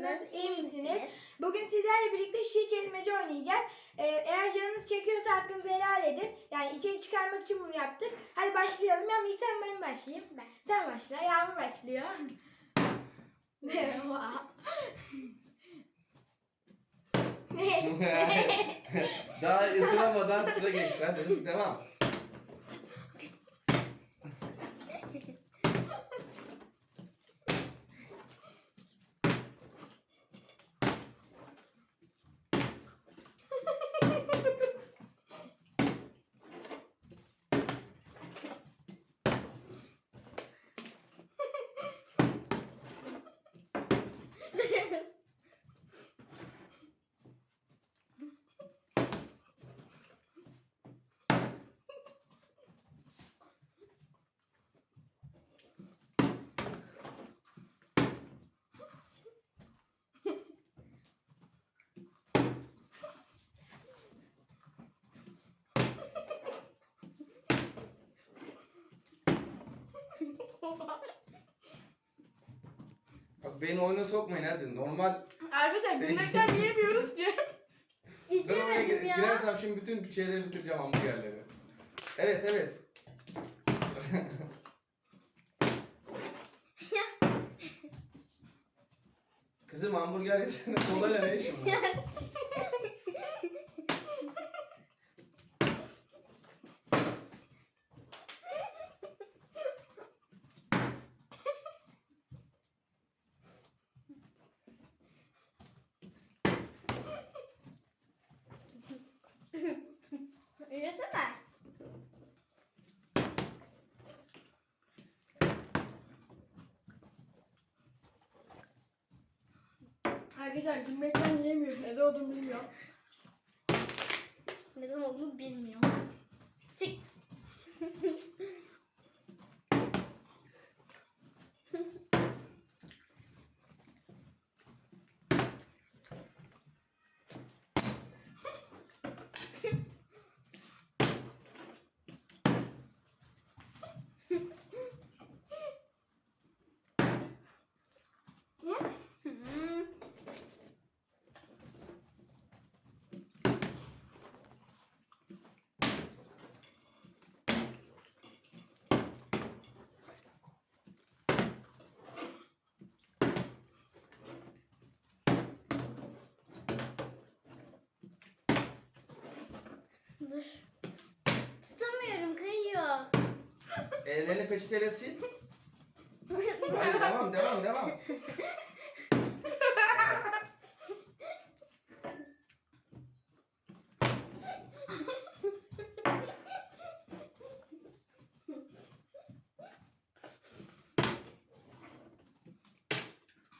Nasılsınız? İyi misiniz? Bugün sizlerle birlikte şişe çevirmece oynayacağız. Ee, eğer canınız çekiyorsa hakkınızı helal edin. Yani içerik çıkarmak için bunu yaptık. Hadi başlayalım. Ya ilk sen ben başlayayım. Ben. Sen başla. Yağmur başlıyor. Ne? Daha ısınamadan sıra geçti. Hadi devam. Bak beni oyuna sokmayın hadi. Normal Arkadaşlar gülmekten yiyemiyoruz ki. ben oraya gir- ya. girersem şimdi bütün şeyleri bitireceğim hamburgerleri. Evet evet. Kızım hamburger yesene. Kolayla ne işin var? Yesene. Arkadaşlar gülmekten yiyemiyorum. Neden olduğunu bilmiyorum. Neden olduğunu bilmiyorum. Çık. Hmm. Dur. Tutamıyorum kayıyor. Ellerini peçeteyle sil. Hadi devam devam devam.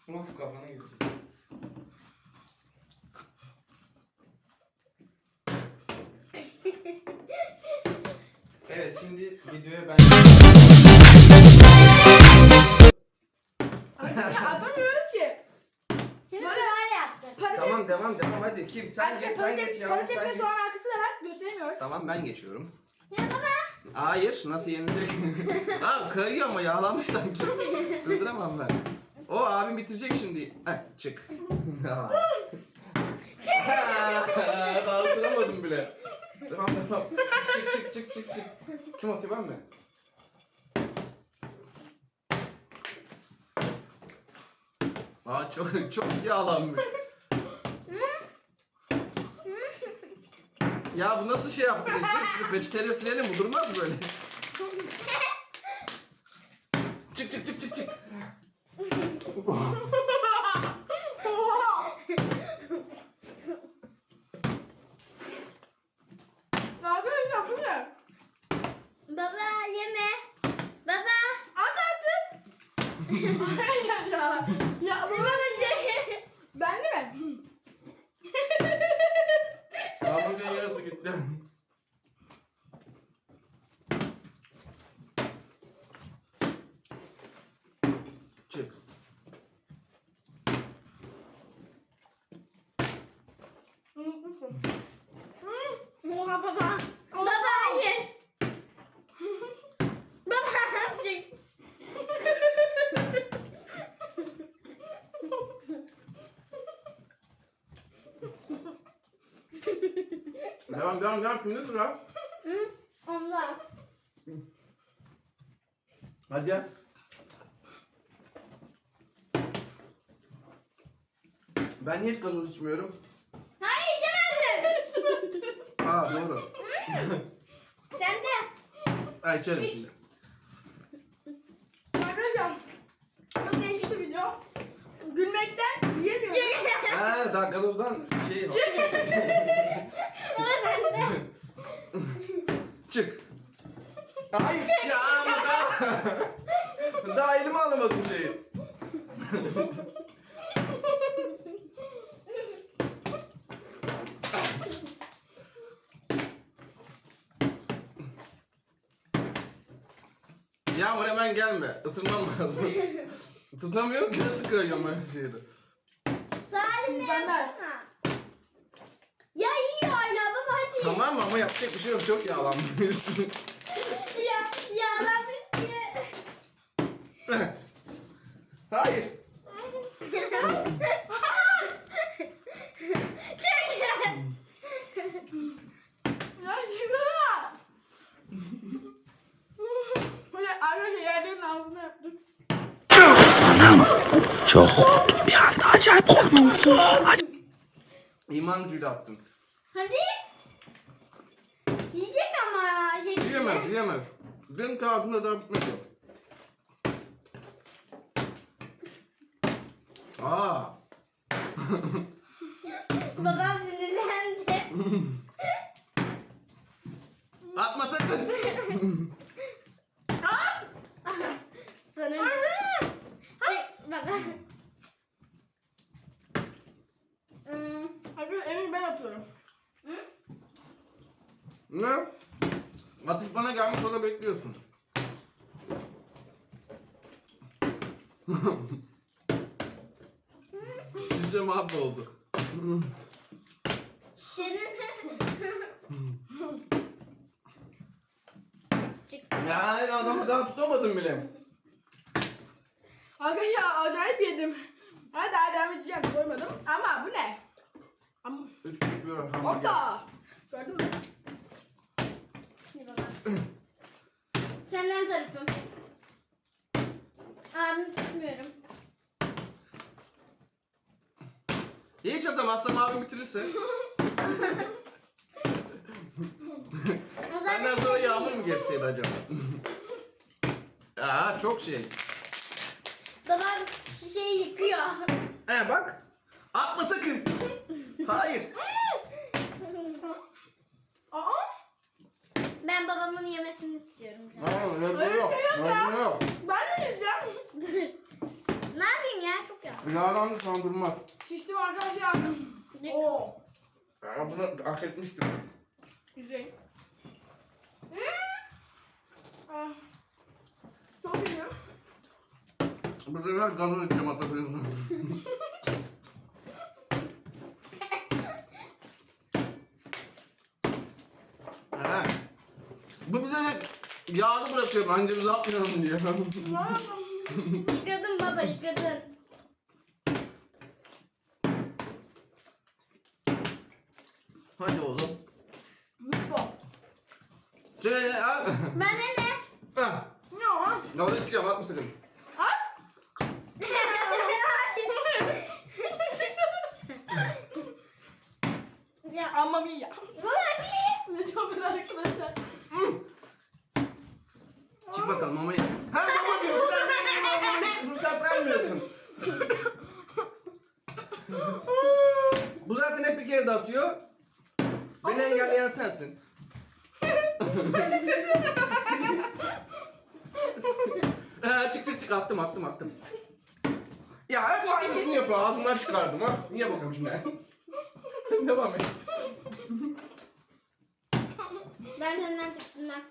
Uf kafana gitti. Evet şimdi videoya ben... Arkadaşlar atamıyorum ki. Şimdi Bana- böyle yaptı. Patates, Tamam devam devam hadi kim sen geç sen geç patates, ya patates sen ve geç. soğan arkası da var. Gösteremiyoruz. Tamam ben geçiyorum. Ya baba. Hayır nasıl yenilecek? Abi kayıyor ama yağlanmış sanki. Durduramam ben. O abim bitirecek şimdi. Heh, çık. çık. Daha ısıramadım bile. Tamam tamam. Çık çık çık çık çık. Kim atıyor ben mi? Aa çok çok yağlanmış. ya bu nasıl şey yaptın? Şunu peçeteyle silelim bu durmaz böyle. çık çık çık çık çık. musun? Oha baba. Baba hayır. baba çık. Devam devam devam. Kimde sıra? Hı? Onlar. Hadi. Ben niye hiç gazoz içmiyorum? Aa doğru. Sen de. Ha içerim şimdi. Arkadaşlar çok değişik bir video. Gülmekten yiyemiyorum. Ha daha gazozdan şey de. Çık. Hayır. Ya ama daha. daha elime alamadım şeyi. Gelme. Isırmam lazım. Tutamıyorum ki nasıl kıyıyorum ben şeyi. Salim ne yapsana? Ya iyi hala baba hadi. Tamam ama yapacak bir şey yok. Çok yağlanmış. Ya ya lan biz diye. evet. Hayır. Çek. Ya çıksana. Böyle arkadaşlar yerlerin ağzına yaptık. Çok korktum bir anda acayip korktum. İman gücüyle attım. Hadi. Yiyecek ama. Yedi. Yiyemez, yiyemez. Benim ağzımda daha bitmedi. Aa, Baba sinirlendi. atma sakın. Sanırım. Baba. Hmm. Arkadaşlar en ben atıyorum. Ne? Atış bana gelmiş o da bekliyorsun. Şişe mahvoldu. Şirin. Ya adamı daha tutamadım bile. Arkadaşlar acayip yedim. Ha daha devam edeceğim. Doymadım. Ama bu ne? Ama, Üç küçük bir hamburger. hoppa. Gördün mü? Senden tarafım. Abimi tutmuyorum. Hiç atamazsam abim bitirirse. Benden sonra yağmur mu geçseydi acaba? Aa çok şey. Babam şişeyi yıkıyor. He bak. Atma sakın. Hayır. Aa. Ben babamın yemesini istiyorum. Aa, yok, Öyle yok, ya. yok. Ben de yiyeceğim. Ne yapayım ya çok ya. Yağlandı sandırmaz. Şiştim arkadaşlar. Oo. Aa, bunu hak etmiştim. Güzel. Ah. Çok iyi. Bu sefer gazoz içeceğim atabilirsin. He. Bu bize de yağlı bırakıyor. Bence biz atmayalım diye. Ne yapalım? Yıkadın baba yıkadın. Hadi oğlum. Mutlu. Şöyle al. Bana ne? Ah, Ne o? Gazoz içeceğim atma sakın. At. Ya. Amma hadi. Ne diyorum ben arkadaşlar? Çık bakalım mamayı. Ha baba diyorsun. Sen benim almama fırsat vermiyorsun. Bu zaten hep bir kere de atıyor. Beni engelleyen sensin. ha, çık çık çık attım attım attım. Ya hep aynısını yapıyor. Ağzımdan çıkardım ha. Niye bakalım şimdi? Devam et. Ben senden çıktım ben.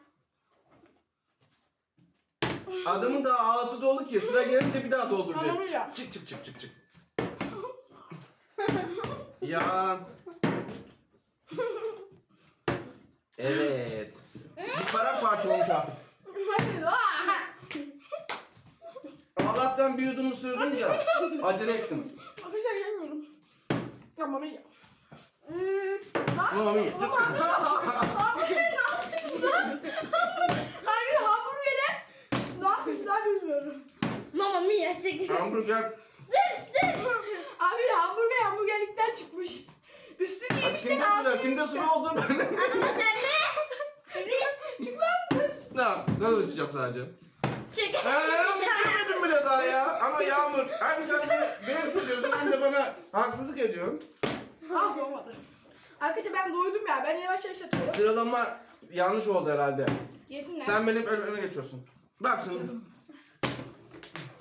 Adamın da ağzı dolu ki sıra gelince bir daha dolduracak. Anlamı ya. Çık çık çık çık çık. ya. Evet. Bir paramparça olmuş artık. Hadi. Allah'tan bir yudum ısırdım ya. Acele ettim. Arkadaşlar yemiyorum. İyi ya. Hmm, Mamma mia. Hayır hamburgere ne yapmışlar bilmiyorum. Mamma mia çek. Hamburger. Abi hamburger hamburgerlikten çıkmış. Üstünü Hadi yemişler kimde sıra? Kimde sıra oldu? Baba sen de. Çevir. Tamam. Ne ölçeceğim sadece. Çek. Eee içemedim bile daha ya. Ama Yağmur hem sen de beni kırıyorsun hem de bana haksızlık ediyorsun. Ah olmadı. Arkadaşlar ben doydum ya. Ben yavaş yavaş atıyorum. Sıralama yanlış oldu herhalde. Yesinler. Sen benim önüme geçiyorsun. Bak şimdi.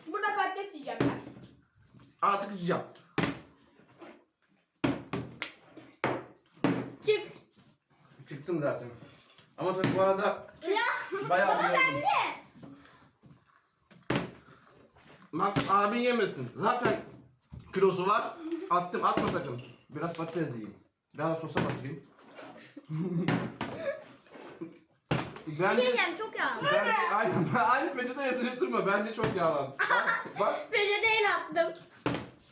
Burada patates yiyeceğim ben. Artık yiyeceğim. Çık. Çıktım zaten. Ama tabii bu arada Ya. bayağı bir de. Max abin yemesin. Zaten kilosu var. Attım atma sakın. Biraz patates yiyeyim. Biraz sosa batırayım. Bence, diyeceğim çok yağlı. bence aynen, aynı peçete yazılıp durma. Bence çok yağlan. Bak, bak. Peçeteyle attım.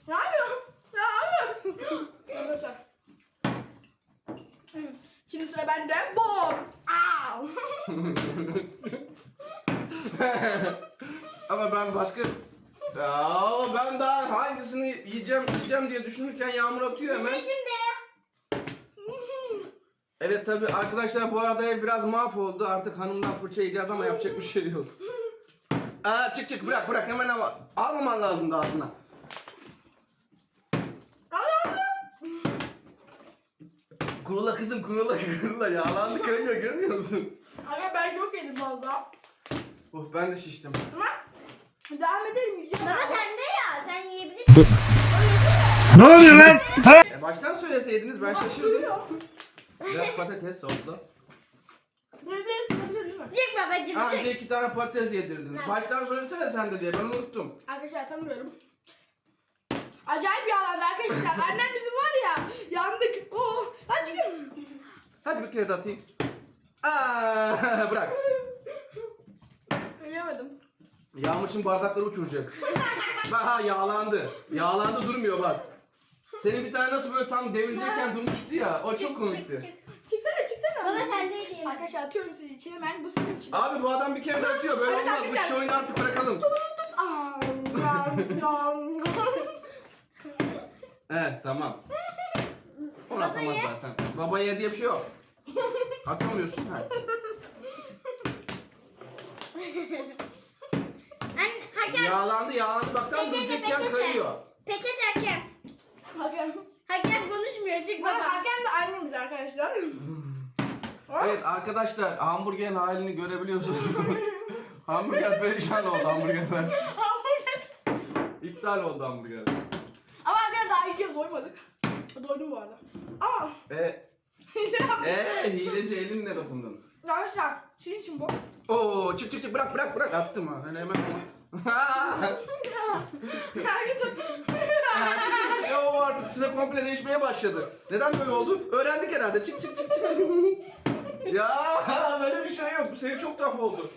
Ne yapıyorsun? Ne yapıyorsun? Arkadaşlar. Şimdi sıra bende. Bom. Au. Ama ben başka... Ya ben daha hangisini yiyeceğim yiyeceğim diye düşünürken yağmur atıyor hemen. Sen şimdi. Evet tabi arkadaşlar bu arada ev biraz mahvoldu. Artık hanımdan fırça yiyeceğiz ama yapacak bir şey yok. Aa çık çık bırak bırak hemen ama almaman lazım da ağzına. Kurula kızım kurula kurula yağlandı kayıyor görmüyor musun? Ama ben çok yedim valla. Oh ben de şiştim. Ama devam edelim yiyeceğim. Baba sen de ya. Sen yiyebilirsin. Ne oluyor lan? E, baştan söyleseydiniz ben şaşırdım. Biraz patates soslu. Patates sıkabilir değil mi? Çık babacım Ha, önce iki tane patates yedirdin. Baştan söylesene sen de diye ben unuttum. Arkadaşlar tanımıyorum. Acayip yağlandı arkadaşlar. Annem bizim var ya. Yandık. Oo. Hadi çıkın. Hadi bir kere de atayım. Aa, bırak. Yiyemedim. Yağmur şimdi bardakları uçuracak. bak ha yağlandı. Yağlandı durmuyor bak. Senin bir tane nasıl böyle tam devrilirken durmuştu ya. O çok komikti. Çıksana çıksana. Baba sen de yiyeyim. Arkadaşlar atıyorum sizi içine ben bu suyun içine. Abi bu adam bir kere de atıyor. Böyle olmaz. Bu şu oyunu artık bırakalım. Aa, yam, yam. Evet tamam. Onu atamaz zaten. Babaya diye bir şey yok. Atamıyorsun. Ha. Anne hakem. Yağlandı yağlandı. Bak tam Peçete, peçete. kayıyor. Peçete hakem. Hakem. Hakem konuşmuyor çık Bak baba. hakem de annemiz arkadaşlar. Evet arkadaşlar hamburgerin halini görebiliyorsunuz. hamburger perişan oldu hamburgerler. İptal oldu hamburger. Ama arkadaşlar daha yiyeceğiz doymadık. Doydum bu arada. Ama E, e hileci elinle dokundun. arkadaşlar sizin için bu. Oo çık çık çık bırak bırak bırak attım ha. Öyle hemen. Arkadaşlar Ha, çık çık. Oo artık sıra komple değişmeye başladı. Neden böyle oldu? Öğrendik herhalde. Çık çık çık çık. ya böyle bir şey yok. Bu senin çok tuhaf oldu.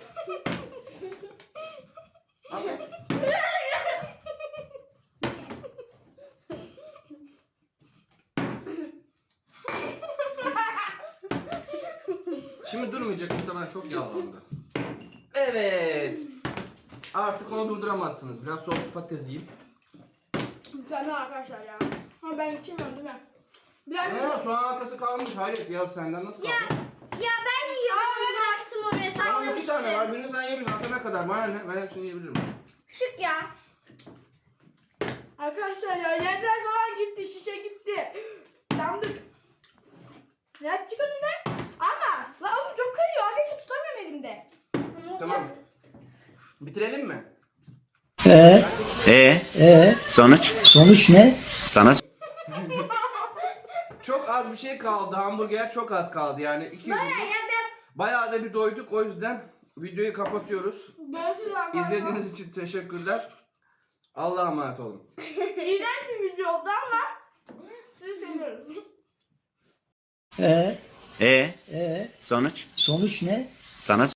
Şimdi durmayacak muhtemelen çok yağlandı. Evet. Artık onu durduramazsınız. Biraz soğuk patates yiyeyim. Mükemmel arkadaşlar ya. Ama ben içemiyorum değil mi? Biraz Aa, soğan halkası kalmış. Hayret ya senden nasıl kaldı? Ya, ya ben yiyorum. Bıraktım oraya Tamam iki saklamıştım. tane var. Birini sen yiyebilirsin. Atana kadar. Bana ne? Ben hepsini yiyebilirim. Şık ya. Arkadaşlar ya yerler falan gitti, şişe gitti. Yandık. Ya çık önüne. Ama la oğlum çok kayıyor. Arkadaşlar tutamıyorum elimde. Tamam. Bitirelim mi? Ee, E ee, sonuç sonuç ne? sana Çok az bir şey kaldı. Hamburger çok az kaldı. Yani iki ben Bayağı da bir doyduk. O yüzden videoyu kapatıyoruz. Görüşürüz arkadaşlar. İzlediğiniz için teşekkürler. Allah'a emanet olun. İğrenç bir video oldu ama sizi seviyorum. Ee, E ee, sonuç sonuç ne? sana